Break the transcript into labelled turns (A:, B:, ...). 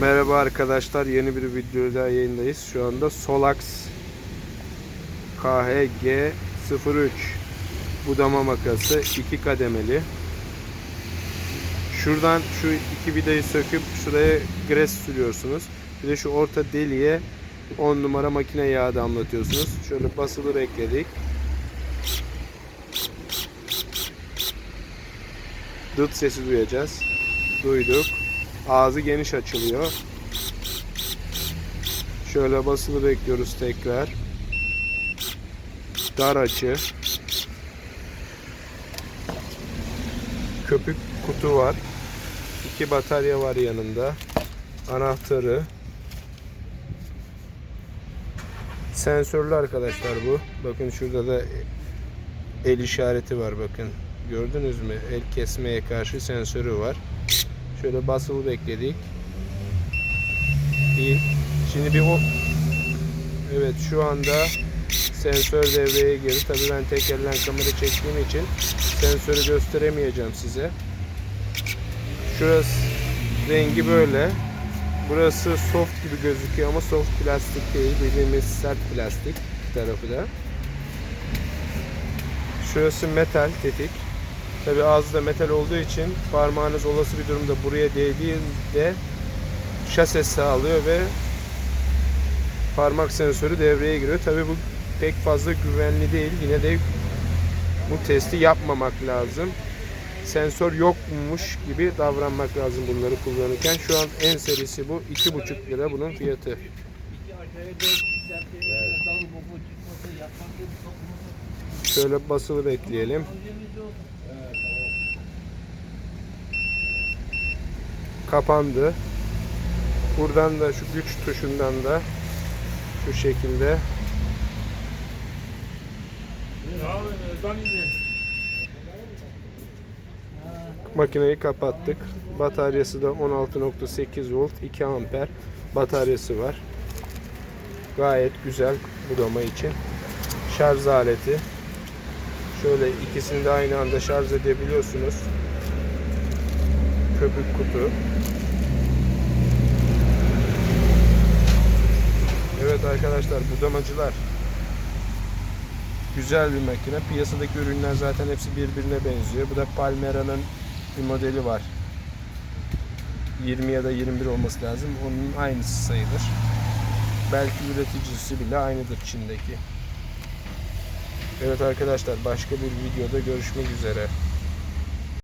A: Merhaba arkadaşlar yeni bir videoda yayındayız. Şu anda Solax KHG 03 budama makası iki kademeli. Şuradan şu iki vidayı söküp şuraya gres sürüyorsunuz. Bir de şu orta deliğe 10 numara makine yağı damlatıyorsunuz. Şöyle basılı bekledik. Dıt sesi duyacağız. Duyduk. Ağzı geniş açılıyor. Şöyle basılı bekliyoruz tekrar. Dar açı. Köpük kutu var. İki batarya var yanında. Anahtarı. Sensörlü arkadaşlar bu. Bakın şurada da el işareti var bakın. Gördünüz mü? El kesmeye karşı sensörü var. Şöyle basılı bekledik. İyi. Şimdi bir o Evet şu anda sensör devreye girdi. Tabii ben tek elden kamera çektiğim için sensörü gösteremeyeceğim size. Şurası rengi böyle. Burası soft gibi gözüküyor ama soft plastik değil. Bildiğimiz sert plastik tarafı da. Şurası metal tetik. Tabi ağzı metal olduğu için parmağınız olası bir durumda buraya değdiğinde şase sağlıyor ve parmak sensörü devreye giriyor. Tabi bu pek fazla güvenli değil. Yine de bu testi yapmamak lazım. Sensör yokmuş gibi davranmak lazım bunları kullanırken. Şu an en serisi bu. 2,5 lira bunun fiyatı. Şöyle basılı bekleyelim. Kapandı. Buradan da şu güç tuşundan da şu şekilde makineyi kapattık. Bataryası da 16.8 volt 2 amper bataryası var. Gayet güzel budama için. Şarj aleti. Şöyle ikisini de aynı anda şarj edebiliyorsunuz. Köpük kutu. Evet arkadaşlar budamacılar. Güzel bir makine. Piyasadaki ürünler zaten hepsi birbirine benziyor. Bu da Palmera'nın bir modeli var. 20 ya da 21 olması lazım. Onun aynısı sayılır. Belki üreticisi bile aynıdır Çin'deki. Evet arkadaşlar başka bir videoda görüşmek üzere.